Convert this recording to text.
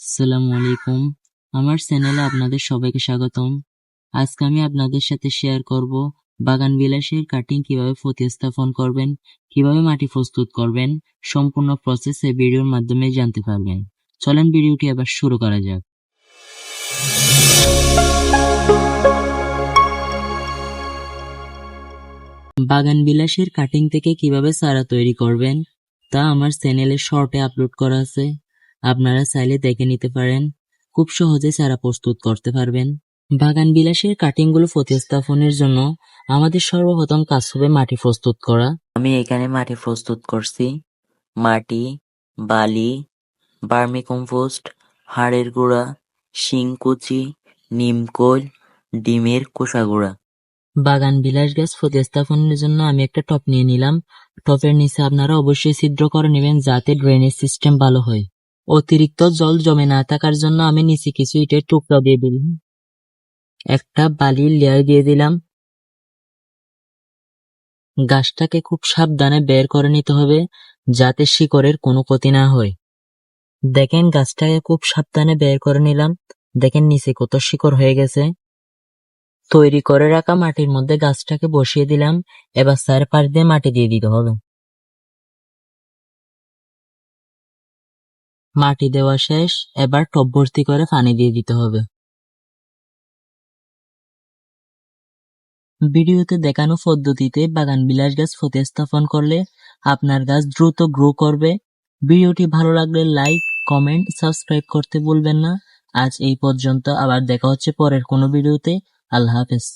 আসসালামু আলাইকুম। আমার চ্যানেলে আপনাদের সবাইকে স্বাগতম। আজকে আমি আপনাদের সাথে শেয়ার করব বাগান বিলাসের কাটিং কীভাবে প্রতিস্থাপন করবেন, কীভাবে মাটি প্রস্তুত করবেন, সম্পূর্ণ প্রসেস এই ভিডিওর মাধ্যমে জানতে পারবেন। চলেন ভিডিওটি আবার শুরু করা যাক। বাগান বিলাসের কাটিং থেকে কীভাবে চারা তৈরি করবেন, তা আমার চ্যানেলে শর্টে আপলোড করা আছে। আপনারা চাইলে দেখে নিতে পারেন। খুব সহজে চারা প্রস্তুত করতে পারবেন। বাগান বিলাসের কাটিংগুলো প্রতিস্থাপনের জন্য আমাদের সর্বপ্রথম কাজ হবে মাটি প্রস্তুত করা। আমি এখানে মাটি প্রস্তুত করছি। মাটি বালি বার্মি কম্পোস্ট হাড়ের গুঁড়া শিংকুচি নিমকোল ডিমের কোষা গুঁড়া। বাগান বিলাস গাছ প্রতিস্থাপনের জন্য আমি একটা টপ নিয়ে নিলাম। টপের নিচে আপনারা অবশ্যই ছিদ্র করে নেবেন যাতে ড্রেনেজ সিস্টেম ভালো হয়। অতিরিক্ত জল জমে না থাকার জন্য আমি নিচে কিছু ইটের টুকরা দিয়ে দিলাম। একটা বালির লেয়ার দিয়ে দিলাম। গাছটাকে খুব সাবধানে বের করে নিতে হবে যাতে শিকড়ের কোনো ক্ষতি না হয়। দেখেন গাছটাকে খুব সাবধানে বের করে নিলাম। দেখেন নিচে কত শিকড় হয়ে গেছে। তৈরি করে রাখা মাটির মধ্যে গাছটাকে বসিয়ে দিলাম। এবার চারপাশ দিয়ে মাটি দিয়ে দিতে হবে। মাটি দেওয়া শেষ, এবার টব ভর্তি করে পানি দিয়ে দিতে হবে। ভিডিওতে দেখানো পদ্ধতিতে বাগান বিলাস গাছ প্রতিস্থাপন করলে আপনার গাছ দ্রুত গ্রো করবে। ভিডিওটি ভালো লাগলে লাইক কমেন্ট সাবস্ক্রাইব করতে ভুলবেন না। আজ এই পর্যন্ত, আবার দেখা হচ্ছে পরের কোনো ভিডিওতে। আল্লাহ হাফেজ।